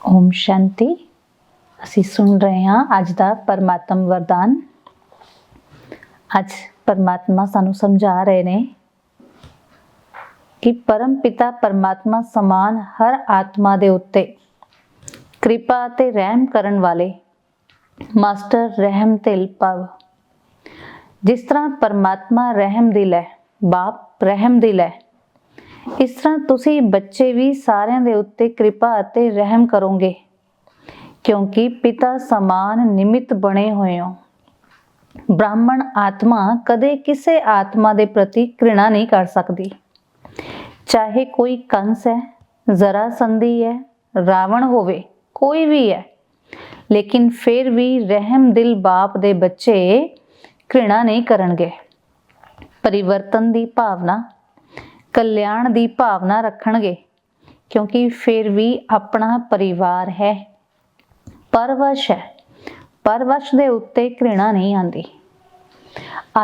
ਓਮ ਸ਼ਾਂਤੀ। ਅਸੀਂ ਸੁਣ ਰਹੇ ਹਾਂ ਅੱਜ ਦਾ ਪਰਮਾਤਮ ਵਰਦਾਨ। ਅੱਜ ਪਰਮਾਤਮਾ ਸਾਨੂੰ ਸਮਝਾ ਰਹੇ ਨੇ ਕਿ ਪਰਮ ਪਿਤਾ ਪਰਮਾਤਮਾ ਸਮਾਨ ਹਰ ਆਤਮਾ ਦੇ ਉੱਤੇ ਕਿਰਪਾ ਤੇ ਰਹਿਮ ਕਰਨ ਵਾਲੇ ਮਾਸਟਰ ਰਹਿਮ ਦਿਲ ਭਵ। ਜਿਸ ਤਰ੍ਹਾਂ ਪਰਮਾਤਮਾ ਰਹਿਮ ਦਿਲ ਹੈ ਬਾਪ ਰਹਿਮ ਦਿਲ ਹੈ ਇਸ ਤਰ੍ਹਾਂ ਤੁਸੀਂ ਬੱਚੇ ਵੀ ਸਾਰਿਆਂ ਦੇ ਉੱਤੇ ਕਿਰਪਾ ਅਤੇ ਰਹਿਮ ਕਰੋਗੇ, ਕਿਉਂਕਿ ਪਿਤਾ ਸਮਾਨ ਨਿਮਿਤ ਬਣੇ ਹੋਏ ਹੋ। ਬ੍ਰਾਹਮਣ ਆਤਮਾ ਕਦੇ ਕਿਸੇ ਆਤਮਾ ਦੇ ਪ੍ਰਤੀ ਘ੍ਰਿਣਾ ਨਹੀਂ ਕਰ ਸਕਦੀ। ਚਾਹੇ ਕੋਈ ਕੰਸ ਹੈ, ਜ਼ਰਾ ਸੰਧੀ ਹੈ, ਰਾਵਣ ਹੋਵੇ, ਕੋਈ ਵੀ ਹੈ, ਲੇਕਿਨ ਫਿਰ ਵੀ ਰਹਿਮ ਦਿਲ ਬਾਪ ਦੇ ਬੱਚੇ ਘ੍ਰਿਣਾ ਨਹੀਂ ਕਰਨਗੇ। ਪਰਿਵਰਤਨ ਦੀ ਭਾਵਨਾ ਕਲਿਆਣ ਦੀ ਭਾਵਨਾ ਰੱਖਣਗੇ, ਕਿਉਂਕਿ ਫਿਰ ਵੀ ਆਪਣਾ ਪਰਿਵਾਰ ਹੈ। ਪਰਵਸ਼ ਹੈ। ਪਰਵਸ਼ ਦੇ ਉੱਤੇ ਘ੍ਰਿਣਾ ਨਹੀਂ ਆਂਦੀ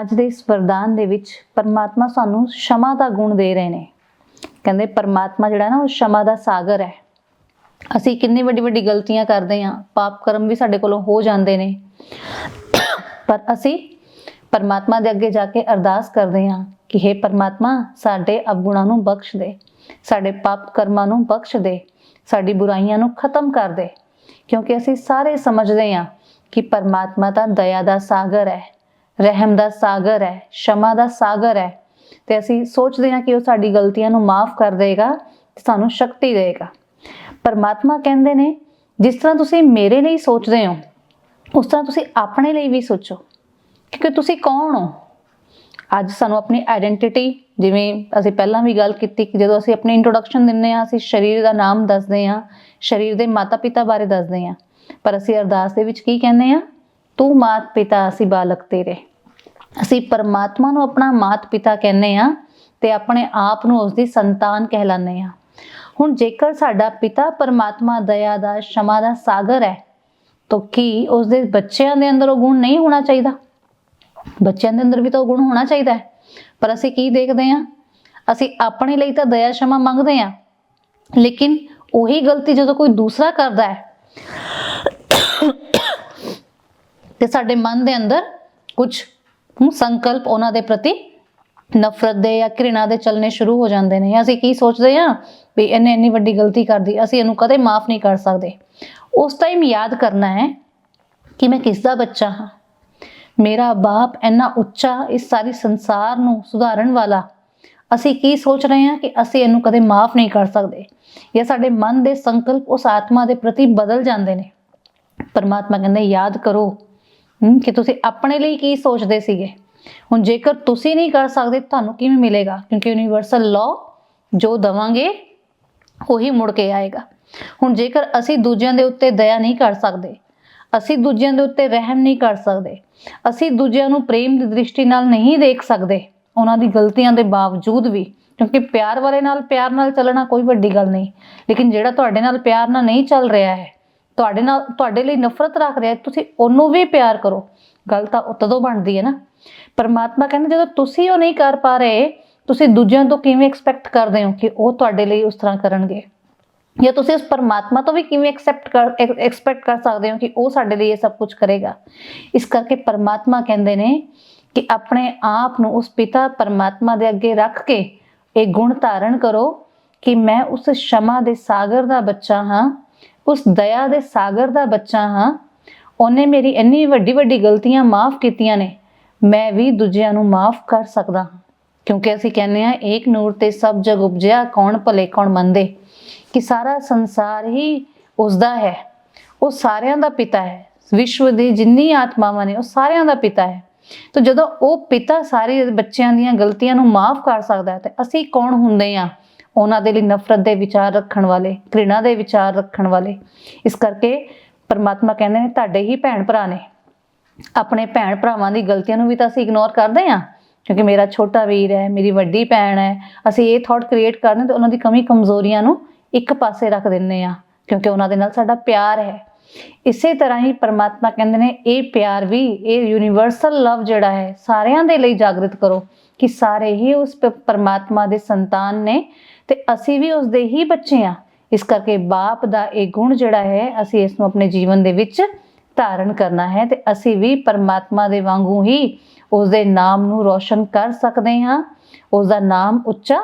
ਅੱਜ ਦੇ ਇਸ ਵਰਦਾਨ ਦੇ ਵਿੱਚ ਪਰਮਾਤਮਾ ਸਾਨੂੰ ਸ਼ਮਾ ਦਾ ਗੁਣ ਦੇ ਰਹੇ ਨੇ। ਕਹਿੰਦੇ ਪਰਮਾਤਮਾ ਜਿਹੜਾ ਨਾ, ਉਹ ਸ਼ਮਾ ਦਾ ਸਾਗਰ ਹੈ। ਅਸੀਂ ਕਿੰਨੀ ਵੱਡੀ ਵੱਡੀ ਗਲਤੀਆਂ ਕਰਦੇ ਹਾਂ, ਪਾਪ ਕਰਮ ਵੀ ਸਾਡੇ ਕੋਲੋਂ ਹੋ ਜਾਂਦੇ ਨੇ। ਪਰ ਅਸੀਂ ਪਰਮਾਤਮਾ ਦੇ ਅੱਗੇ ਜਾ ਕੇ ਅਰਦਾਸ ਕਰਦੇ ਹਾਂ ਕਿ हे ਪਰਮਾਤਮਾ, ਸਾਡੇ ਅਵਗੁਣਾਂ ਨੂੰ ਬਖਸ਼ ਦੇ, ਸਾਡੇ ਪਾਪ ਕਰਮਾਂ ਨੂੰ ਬਖਸ਼ ਦੇ, ਸਾਡੀ ਬੁਰਾਈਆਂ ਨੂੰ ਖਤਮ ਕਰ ਦੇ। ਕਿਉਂਕਿ ਅਸੀਂ ਸਾਰੇ ਸਮਝਦੇ ਹਾਂ ਕਿ ਪਰਮਾਤਮਾ ਤਾਂ ਦਇਆ ਦਾ ਸਾਗਰ ਹੈ, ਰਹਿਮ ਦਾ ਸਾਗਰ ਹੈ, ਸ਼ਮਾ ਦਾ ਸਾਗਰ ਹੈ। ਤੇ ਅਸੀਂ ਸੋਚਦੇ ਹਾਂ ਕਿ ਉਹ ਸਾਡੀ ਗਲਤੀਆਂ ਨੂੰ ਮਾਫ ਕਰ ਦੇਗਾ ਤੇ ਸਾਨੂੰ ਸ਼ਕਤੀ ਦੇਗਾ। ਪਰਮਾਤਮਾ ਕਹਿੰਦੇ ਨੇ, ਜਿਸ ਤਰ੍ਹਾਂ ਤੁਸੀਂ ਮੇਰੇ ਲਈ ਸੋਚਦੇ ਹੋ, ਉਸ ਤਰ੍ਹਾਂ ਤੁਸੀਂ ਆਪਣੇ ਲਈ ਵੀ ਸੋਚੋ। ਕਿਉਂਕਿ ਤੁਸੀਂ ਕੌਣ ਹੋ? ਅੱਜ ਸਾਨੂੰ ਆਪਣੀ ਆਇਡੈਂਟੀਟੀ ਜਿਵੇਂ ਅਸੀਂ ਪਹਿਲਾਂ ਵੀ ਗੱਲ ਕੀਤੀ ਕਿ ਜਦੋਂ ਅਸੀਂ ਆਪਣੀ ਇੰਟਰੋਡਕਸ਼ਨ ਦਿੰਨੇ ਆ ਅਸੀਂ ਸਰੀਰ ਦਾ ਨਾਮ ਦੱਸਦੇ ਆ ਸਰੀਰ ਦੇ ਮਾਤਾ-ਪਿਤਾ ਬਾਰੇ ਦੱਸਦੇ ਆ ਪਰ ਅਸੀਂ ਅਰਦਾਸ ਦੇ ਵਿੱਚ ਕੀ ਕਹਿੰਦੇ ਆ ਤੂੰ ਮਾਤ ਪਿਤਾ ਅਸੀਂ ਬਾਲਕ ਤੇਰੇ। ਅਸੀਂ ਪਰਮਾਤਮਾ ਨੂੰ ਆਪਣਾ ਮਾਤ ਪਿਤਾ ਕਹਿੰਦੇ ਆ ਤੇ ਆਪਣੇ ਆਪ ਨੂੰ ਉਸ ਦੀ ਸੰਤਾਨ ਕਹਿਲਾਉਂਦੇ ਆ ਹੁਣ ਜੇਕਰ ਸਾਡਾ ਪਿਤਾ ਪਰਮਾਤਮਾ ਦਇਆ ਦਾ, ਸ਼ਮਾ ਦਾ ਸਾਗਰ ਹੈ, ਤਾਂ ਕੀ ਉਸ ਦੇ ਬੱਚਿਆਂ ਦੇ ਅੰਦਰ ਉਹ ਗੁਣ ਨਹੀਂ ਹੋਣਾ ਚਾਹੀਦਾ? ਬੱਚਿਆਂ ਦੇ ਅੰਦਰ ਵੀ ਤਾਂ ਉਹ ਗੁਣ ਹੋਣਾ ਚਾਹੀਦਾ ਹੈ। ਪਰ ਅਸੀਂ ਕੀ ਦੇਖਦੇ ਹਾਂ? ਅਸੀਂ ਆਪਣੇ ਲਈ ਤਾਂ ਦਇਆ ਸ਼ਮਾ ਮੰਗਦੇ ਹਾਂ। ਲੇਕਿਨ ਉਹੀ ਗਲਤੀ ਜਦੋਂ ਕੋਈ ਦੂਸਰਾ ਕਰਦਾ ਹੈ, ਤੇ ਸਾਡੇ ਮਨ ਦੇ ਅੰਦਰ ਕੁਝ ਸੰਕਲਪ ਉਹਨਾਂ ਦੇ ਪ੍ਰਤੀ ਨਫ਼ਰਤ ਦੇ ਜਾਂ ਘ੍ਰਿਣਾ ਦੇ ਚੱਲਣੇ ਸ਼ੁਰੂ ਹੋ ਜਾਂਦੇ ਨੇ। ਅਸੀਂ ਕੀ ਸੋਚਦੇ ਹਾਂ? ਵੀ ਇਹਨੇ ਇੰਨੀ ਵੱਡੀ ਗਲਤੀ ਕਰਦੀ ਅਸੀਂ ਇਹਨੂੰ ਕਦੇ ਮਾਫ ਨਹੀਂ ਕਰ ਸਕਦੇ। ਉਸ ਟਾਈਮ ਯਾਦ ਕਰਨਾ ਹੈ ਕਿ ਮੈਂ ਕਿਸ ਦਾ ਬੱਚਾ ਹਾਂ? ਮੇਰਾ ਬਾਪ ਇੰਨਾ ਉੱਚਾ, ਇਸ ਸਾਰੀ ਸੰਸਾਰ ਨੂੰ ਸੁਧਾਰਨ ਵਾਲਾ। ਅਸੀਂ ਕੀ ਸੋਚ ਰਹੇ ਹਾਂ ਕਿ ਅਸੀਂ ਇਹਨੂੰ ਕਦੇ ਮਾਫ ਨਹੀਂ ਕਰ ਸਕਦੇ? ਜਾਂ ਸਾਡੇ ਮਨ ਦੇ ਸੰਕਲਪ ਉਸ ਆਤਮਾ ਦੇ ਪ੍ਰਤੀ ਬਦਲ ਜਾਂਦੇ ਨੇ? ਪਰਮਾਤਮਾ ਕਹਿੰਦੇ, ਯਾਦ ਕਰੋ ਕਿ ਤੁਸੀਂ ਆਪਣੇ ਲਈ ਕੀ ਸੋਚਦੇ ਸੀਗੇ? ਹੁਣ ਜੇਕਰ ਤੁਸੀਂ ਨਹੀਂ ਕਰ ਸਕਦੇ, ਤੁਹਾਨੂੰ ਕਿਵੇਂ ਮਿਲੇਗਾ? ਕਿਉਂਕਿ ਯੂਨੀਵਰਸਲ ਲਾਅ ਜੋ ਦਵਾਂਗੇ, ਉਹੀ ਮੁੜ ਕੇ ਆਏਗਾ। ਹੁਣ ਜੇਕਰ ਅਸੀਂ ਦੂਜਿਆਂ ਦੇ ਉੱਤੇ ਦਇਆ ਨਹੀਂ ਕਰ ਸਕਦੇ ਅਸੀਂ ਦੂਜਿਆਂ ਦੇ ਉੱਤੇ ਰਹਿਮ ਨਹੀਂ ਕਰ ਸਕਦੇ। ਅਸੀਂ ਦੂਜਿਆਂ ਨੂੰ ਪ੍ਰੇਮ ਦੀ ਦ੍ਰਿਸ਼ਟੀ ਨਾਲ ਨਹੀਂ ਦੇਖ ਸਕਦੇ। ਉਹਨਾਂ ਦੀ ਗਲਤੀਆਂ ਦੇ ਬਾਵਜੂਦ ਵੀ, ਕਿਉਂਕਿ ਪਿਆਰ ਵਾਲੇ ਨਾਲ ਪਿਆਰ ਨਾਲ ਚੱਲਣਾ ਕੋਈ ਵੱਡੀ ਗੱਲ ਨਹੀਂ। ਲੇਕਿਨ ਜਿਹੜਾ ਤੁਹਾਡੇ ਨਾਲ ਪਿਆਰ ਨਾਲ ਨਹੀਂ ਚੱਲ ਰਿਹਾ ਹੈ, ਤੁਹਾਡੇ ਨਾਲ, ਤੁਹਾਡੇ ਲਈ ਨਫ਼ਰਤ ਰੱਖ ਰਿਹਾ ਤੁਸੀਂ ਉਹਨੂੰ ਵੀ ਪਿਆਰ ਕਰੋ। ਗੱਲ ਤਾਂ ਉਹ ਤਦੋਂ ਬਣਦੀ ਹੈ ਨਾ। ਪਰਮਾਤਮਾ ਕਹਿੰਦੇ, ਜਦੋਂ ਤੁਸੀਂ ਉਹ ਨਹੀਂ ਕਰ ਪਾ ਰਹੇ, ਤੁਸੀਂ ਦੂਜਿਆਂ ਤੋਂ ਕਿਵੇਂ ਐਕਸਪੈਕਟ ਕਰਦੇ ਹੋ ਕਿ ਉਹ ਤੁਹਾਡੇ ਲਈ ਉਸ ਤਰ੍ਹਾਂ ਕਰਨਗੇ? ਜਾਂ ਤੁਸੀਂ ਉਸ ਪਰਮਾਤਮਾ ਤੋਂ ਵੀ ਕਿਵੇਂ ਐਕਸੈਪਟ ਕਰ ਐਕਸਪੈਕਟ ਕਰ ਸਕਦੇ ਹੋ ਕਿ ਉਹ ਸਾਡੇ ਲਈ ਇਹ ਸਭ ਕੁਝ ਕਰੇਗਾ? ਇਸ ਕਰਕੇ ਪਰਮਾਤਮਾ ਕਹਿੰਦੇ ਨੇ ਕਿ ਆਪਣੇ ਆਪ ਨੂੰ ਉਸ ਪਿਤਾ ਪਰਮਾਤਮਾ ਦੇ ਅੱਗੇ ਰੱਖ ਕੇ ਇਹ ਗੁਣ ਧਾਰਨ ਕਰੋ ਕਿ ਮੈਂ ਉਸ ਸ਼ਮਾ ਦੇ ਸਾਗਰ ਦਾ ਬੱਚਾ ਹਾਂ, ਉਸ ਦਇਆ ਦੇ ਸਾਗਰ ਦਾ ਬੱਚਾ ਹਾਂ। ਉਹਨੇ ਮੇਰੀ ਇੰਨੀ ਵੱਡੀ ਵੱਡੀ ਗਲਤੀਆਂ ਮਾਫ ਕੀਤੀਆਂ ਨੇ, ਮੈਂ ਵੀ ਦੂਜਿਆਂ ਨੂੰ ਮਾਫ ਕਰ ਸਕਦਾ ਹਾਂ। ਕਿਉਂਕਿ ਅਸੀਂ ਕਹਿੰਦੇ ਆ ਏਕ ਨੂਰ ਤੇ ਸਭ ਜਗ ਉਪਜਿਆ, ਕੌਣ ਭਲੇ, ਕੌਣ ਮੰਦੇ? ਕਿ ਸਾਰਾ ਸੰਸਾਰ ਹੀ ਉਸ ਦਾ ਹੈ। ਉਹ ਸਾਰਿਆਂ ਦਾ ਪਿਤਾ ਹੈ। ਵਿਸ਼ਵ ਦੀ ਜਿੰਨੀ ਆਤਮਾਵਾਂ ਨੇ, ਉਹ ਸਾਰਿਆਂ ਦਾ ਪਿਤਾ ਹੈ। ਤਾਂ ਜਦੋਂ ਉਹ ਪਿਤਾ ਸਾਰੇ ਬੱਚਿਆਂ ਦੀਆਂ ਗਲਤੀਆਂ ਨੂੰ ਮਾਫ ਕਰ ਸਕਦਾ ਹੈ, ਤੇ ਅਸੀਂ ਕੌਣ ਹੁੰਦੇ ਆ ਉਹਨਾਂ ਦੇ ਲਈ ਨਫ਼ਰਤ ਦੇ ਵਿਚਾਰ ਰੱਖਣ ਵਾਲੇ, ਘ੍ਰਿਣਾ ਦੇ ਵਿਚਾਰ ਰੱਖਣ ਵਾਲੇ। ਇਸ ਕਰਕੇ ਪਰਮਾਤਮਾ ਕਹਿੰਦੇ ਨੇ, ਤੁਹਾਡੇ ਹੀ ਭੈਣ ਭਰਾ ਨੇ। ਆਪਣੇ ਭੈਣ ਭਰਾਵਾਂ ਦੀ ਗਲਤੀਆਂ ਨੂੰ ਵੀ ਤਾਂ ਅਸੀਂ ਇਗਨੋਰ ਕਰਦੇ ਆ ਕਿਉਂਕਿ ਮੇਰਾ ਛੋਟਾ ਵੀਰ ਹੈ, ਮੇਰੀ ਵੱਡੀ ਭੈਣ ਹੈ, ਅਸੀਂ ਇਹ ਥਾਟ ਕ੍ਰੀਏਟ ਕਰਦੇ ਤੇ ਉਹਨਾਂ ਦੀ ਕਮੀ ਕਮਜ਼ੋਰੀਆਂ ਨੂੰ ਇੱਕ ਪਾਸੇ ਰੱਖ ਦਿੰਨੇ ਆ ਕਿਉਂਕਿ ਉਹਨਾਂ ਦੇ ਨਾਲ ਸਾਡਾ ਪਿਆਰ ਹੈ। ਇਸੇ ਤਰ੍ਹਾਂ ਹੀ ਪਰਮਾਤਮਾ ਕਹਿੰਦੇ ਨੇ, ਇਹ ਪਿਆਰ ਵੀ, ਇਹ ਯੂਨੀਵਰਸਲ ਲਵ ਜਿਹੜਾ ਹੈ, ਸਾਰਿਆਂ ਦੇ ਲਈ ਜਾਗਰਿਤ ਕਰੋ ਕਿ ਸਾਰੇ ਹੀ ਉਸ ਪਰਮਾਤਮਾ ਦੇ ਸੰਤਾਨ ਨੇ ਤੇ ਅਸੀਂ ਵੀ ਉਸ ਦੇ ਹੀ ਬੱਚੇ ਆ ਇਸ ਕਰਕੇ ਬਾਪ ਦਾ ਇਹ ਗੁਣ ਜਿਹੜਾ ਹੈ, ਅਸੀਂ ਇਸ ਨੂੰ ਆਪਣੇ ਜੀਵਨ ਦੇ ਵਿੱਚ ਧਾਰਨ ਕਰਨਾ ਹੈ ਤੇ ਅਸੀਂ ਵੀ ਪਰਮਾਤਮਾ ਦੇ ਵਾਂਗੂ ਹੀ ਉਸ ਦੇ ਨਾਮ ਨੂੰ ਰੋਸ਼ਨ ਕਰ ਸਕਦੇ ਹਾਂ ਉਸ ਦਾ ਨਾਮ ਉੱਚਾ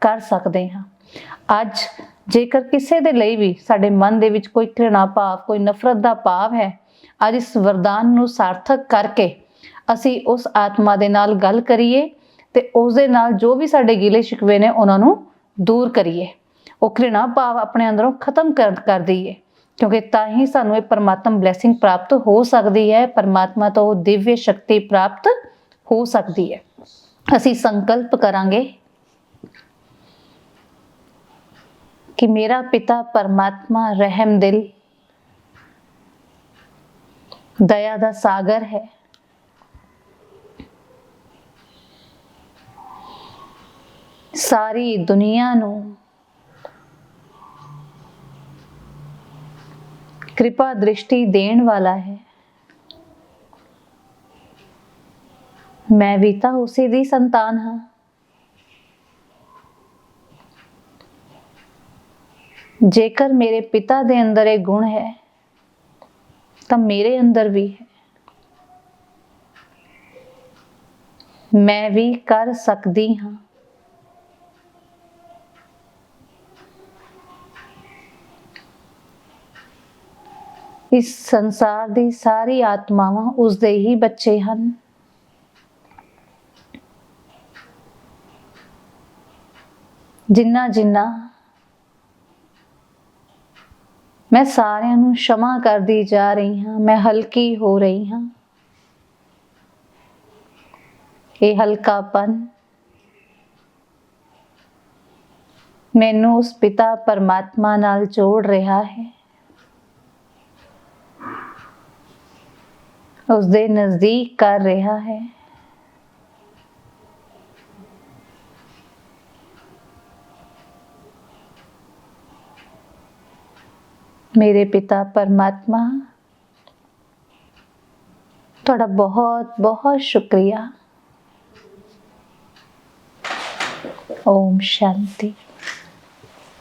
ਕਰ ਸਕਦੇ ਹਾਂ। ਅੱਜ ਜੇਕਰ ਕਿਸੇ ਦੇ ਲਈ ਵੀ ਸਾਡੇ ਮਨ ਦੇ ਵਿੱਚ ਕੋਈ ਘ੍ਰਿਣਾ ਭਾਵ ਕੋਈ ਨਫ਼ਰਤ ਦਾ ਭਾਵ ਹੈ, ਅੱਜ ਇਸ ਵਰਦਾਨ ਨੂੰ ਸਾਰਥਕ ਕਰਕੇ ਅਸੀਂ ਉਸ ਆਤਮਾ ਦੇ ਨਾਲ ਗੱਲ ਕਰੀਏ ਤੇ ਉਸ ਦੇ ਨਾਲ ਜੋ ਵੀ ਸਾਡੇ ਗਿਲੇ ਸ਼ਿਕਵੇ ਨੇ ਉਹਨਾਂ ਨੂੰ ਦੂਰ ਕਰੀਏ। ਉਹ ਘ੍ਰਿਣਾ ਭਾਵ ਆਪਣੇ ਅੰਦਰੋਂ ਖਤਮ ਕਰ ਕਰ ਦਈਏ, ਕਿਉਂਕਿ ਤਾਂ ਹੀ ਸਾਨੂੰ ਇਹ ਪਰਮਾਤਮ ਬਲੇਸਿੰਗ ਪ੍ਰਾਪਤ ਹੋ ਸਕਦੀ ਹੈ। ਪਰਮਾਤਮਾ ਤੋਂ ਉਹ ਦਿਵਯ ਸ਼ਕਤੀ ਪ੍ਰਾਪਤ ਹੋ ਸਕਦੀ ਹੈ ਅਸੀਂ ਸੰਕਲਪ ਕਰਾਂਗੇ ਕਿ ਮੇਰਾ ਪਿਤਾ ਪਰਮਾਤਮਾ ਰਹਿਮ ਦਿਲ ਦਇਆ ਦਾ ਸਾਗਰ ਹੈ ਸਾਰੀ ਦੁਨੀਆ ਨੂੰ ਕਿਰਪਾ ਦ੍ਰਿਸ਼ਟੀ ਦੇਣ ਵਾਲਾ ਹੈ ਮੈਂ ਵੀ ਤਾਂ ਉਸੇ ਦੀ ਸੰਤਾਨ ਹਾਂ। ਜੇਕਰ ਮੇਰੇ ਪਿਤਾ ਦੇ ਅੰਦਰ ਇਹ ਗੁਣ ਹੈ, ਤਾਂ ਮੇਰੇ ਅੰਦਰ ਵੀ ਹੈ। ਮੈਂ ਵੀ ਕਰ ਸਕਦੀ ਹਾਂ। ਇਸ ਸੰਸਾਰ ਦੀ ਸਾਰੀ ਆਤਮਾਵਾਂ ਉਸ ਦੇ ਹੀ ਬੱਚੇ ਹਨ। ਜਿੰਨਾ ਜਿੰਨਾ ਮੈਂ ਸਾਰਿਆਂ ਨੂੰ ਸ਼ਮਾ ਕਰਦੀ ਜਾ ਰਹੀ ਹਾਂ, ਮੈਂ ਹਲਕੀ ਹੋ ਰਹੀ ਹਾਂ। ਇਹ ਹਲਕਾਪਨ ਮੈਨੂੰ ਉਸ ਪਿਤਾ ਪਰਮਾਤਮਾ ਨਾਲ ਜੋੜ ਰਿਹਾ ਹੈ। ਉਸ ਦੇ ਨਜ਼ਦੀਕ ਕਰ ਰਿਹਾ ਹੈ। ਮੇਰੇ ਪਿਤਾ ਪਰਮਾਤਮਾ ਤੁਹਾਡਾ ਬਹੁਤ ਬਹੁਤ ਸ਼ੁਕਰੀਆ। ਓਮ ਸ਼ਾਂਤੀ।